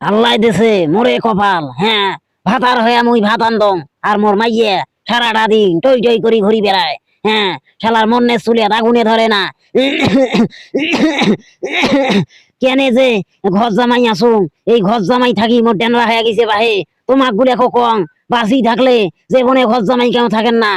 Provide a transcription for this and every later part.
আল্লাহ দেশে মোরে কপাল হ্যাঁ। ভাতার হয়ে মুই ভাত আনদম, আর মোর মাইয়ে সারাটা দিন টই টই করি ঘুরি বেড়ায় হ্যাঁ। শালার মনে চুলে আগুনে ধরে না। কেনে যে ঘর জামাই আসুন, এই ঘর জামাই থাকি মোর ডেনরা হয়ে গেছে বাহে। তোমাক গুলে কং বাসি থাকলে যে বনে ঘর জামাই কেউ থাকেন না।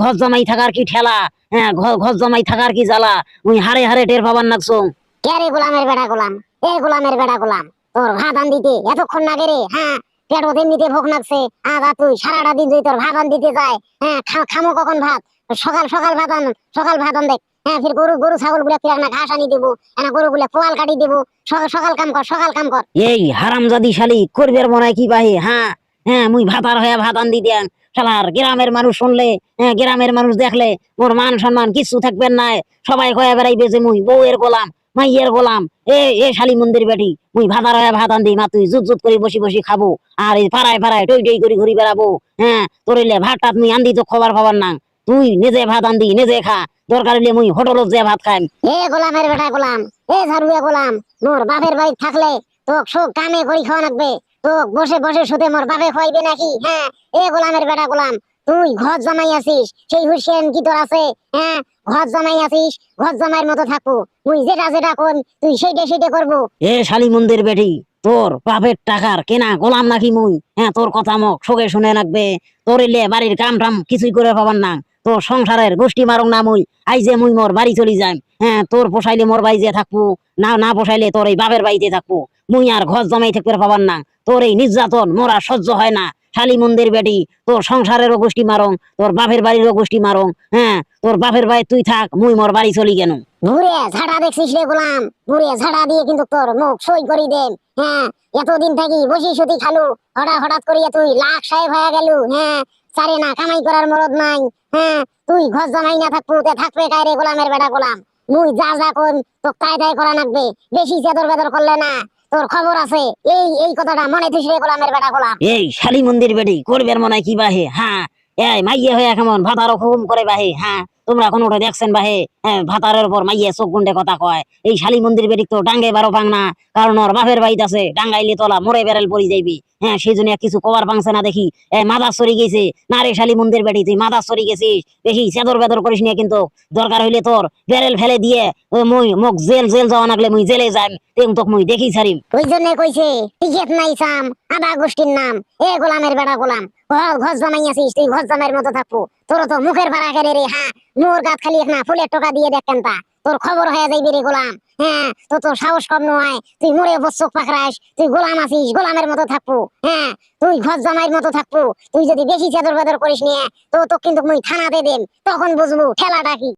ঘর জামাই থাকার কি ঠেলা হ্যাঁ ঘর জামাই থাকার কি জ্বালা? মুই হারে হারে টের পাবার নাকছো কে রে গোলামের বেটা গোলাম? এ গোলামের বেটা গোলাম। তোর ভাত আন দিতে এতক্ষণ লাগে রে হ্যাঁ? পেট ওদের নিতে ভোগ লাগছে। আদা তুই সারাটা দিন তুই তোর ভাত আন দিতে যায় হ্যাঁ খামো কখন ভাত? সকাল সকাল ভাত আন, সকাল ভাত আন দেখ। হ্যাঁ ফির গরু গরু, ছাগলগুলা ফির না ঘাস আনি দেবো না গরু গুলা পোয়াল কাটি দেবো। সকাল সকাল কাম কর, সকাল কাম কর। এই হারামজাদি শালি করবের মনে কি বাহে হ্যাঁ? হ্যাঁ মুই ভাতার হয়ে ভাত আন। দিতেন শালার, গ্রামের মানুষ শুনলে হ্যাঁ গ্রামের মানুষ দেখলে মোর মান সম্মান কিছু থাকবেন না সবাই কয়ে বেড়াইবে যে মুই বউয়ের গোলাম। মাইয়ের গোলাম। এ এ শালি মন্দির বেটি, মুই ভাতার হয়ে ভাত আন মা তুই জুত জুত করে বসি বসি খাব, আর এই পাড়ায় পাড়ায় টই টই করে ঘুরি বেড়াবো হ্যাঁ? তোরিলে ভাত টাত মুই আন্দি তো খবর খবর না। তুই নিজে ভাত আন্দি, নিজে খা। দরকার হলে মুই হোটেলত যে ভাত খাইম। এ গোলামের বেটা গোলাম, এ ঝাড়ুয়া গোলাম, মোর বাপের বাড়ি থাকলে তোক সব কামে করি খাওয়া লাগবে, তোক বসে বসে শুতে মোর বাপে খাইবে নাকি হ্যাঁ? এ গোলামের বেটা গোলাম তুই ঘর জামাই আছিস, সেই হুসেন কি তোর আছে? হ্যাঁ ঘর জামাই আছিস, ঘর জামাইয়ের মতো থাকব। তুই যেটা যেটা কোন তুই সেইটা সেইটা করব। এ শালি মন্দির বেটি, তোর বাপের টাকার কেনা গোলাম নাকি মুই? হ্যাঁ তোর কথা মক শোকে শুনে রাখবে। তোর এলে বাড়ির কাম টাম কিছুই করে পাবার না। তোর সংসারের গোষ্ঠী মারং না মুই, আই যে মুই মোর বাড়ি চলি যাই। হ্যাঁ তোর পোষাইলে মোর বাড়িতে থাকব, না না পোষাইলে তোর এই বাপের বাড়িতে থাকব। মুই আর ঘর জমাই থাকতে পাবার না। তোর এই নির্যাতন মোরা সহ্য হয় না। শালি মন্দির বেটি, তোর সংসারেরও গোষ্ঠী মারং, তোর বাপের বাড়িরও গোষ্ঠী মারং হ্যাঁ? তোর বাপের বাড়ি তুই থাক, মুই মোর বাড়ি চলি কেন? ঘুরে ঝাড়া দেখছিস রে গোলাম? ঘুরে ঝাড়া দিয়ে কিন্তু তোর মুখ সই করি দেন হ্যাঁ? এতদিন থাকি করিয়া তুই লাখ সাহেব হয়ে গেলু হ্যাঁ? না কামাই করার মরদ নাই হ্যাঁ? তুই ঘর জামাই না থাকব, তে থাকবে গোলামের বেটা গোলাম? মুই যা যা কোন তো তাই তাই করা লাগবে, বেশি চেদর বেদর করলে না। তোর আছে? এই এই কথাটা মনে এই শালি মন্দির বেটি, করবে মনে কি বাহে? হ্যাঁ। এই মাইয়ে হয়ে কেমন? ভাতার হুকুম করে বাহে হ্যাঁ। তোমরা কোনোটা দেখছেন বাহে হ্যাঁ ভাতারের উপর মাইয়ে চোখ গুন্ডে কথা কয়। এই শালি মন্দির বেটি তো ডাঙ্গে বারো পাং না, কারণ ওর বাপের বাড়িতে আছে, ডাঙ্গাইলে তোলা মরে বেড়াল পড়ি যাইবি। হ্যাঁ সেই জন্য কিছু কবার পাংছে না দেখি। মাদার সরি গেছে। না রে শালি মন্দির বেটি, তুই মাদার সরি গেছিস। বেশি চেদর বেদর করিস নিয়ে কিন্তু। দরকার হইলে তোর বেরেল ফেলে দিয়ে মুই, মোক জেল জেল যাওয়া নাগলে মুই জেলে তেম তোক মুই দেখি ছাড়িম। ওই জন্য কইছে, টিকেট নাই সাম আদা গোষ্ঠীর নাম। এ গোলামের বেটা গোলাম। ঘর ঘর তুই ঘর জামাইয়ের মতো থাকব। তোর তো মুখের ভাড়া কেড়ে রে হ্যাঁ মোর গাত খালি না, ফুলের টাকা দিয়ে দেখেন তা তোর খবর হয়ে যাইবি রে গোলাম। হ্যাঁ তো তোর সাহস কম নয়। তুই মরে বসক পাকড়াস। তুই গোলাম আছিস, গোলামের মতো থাকব। হ্যাঁ তুই ঘর জামাইয়ের মতো থাকব। তুই যদি বেশি চাদর বাদর করিস নিয়ে তো তো কিন্তু মুই থানাতে দেন তখন বুঝব খেলাটা কি?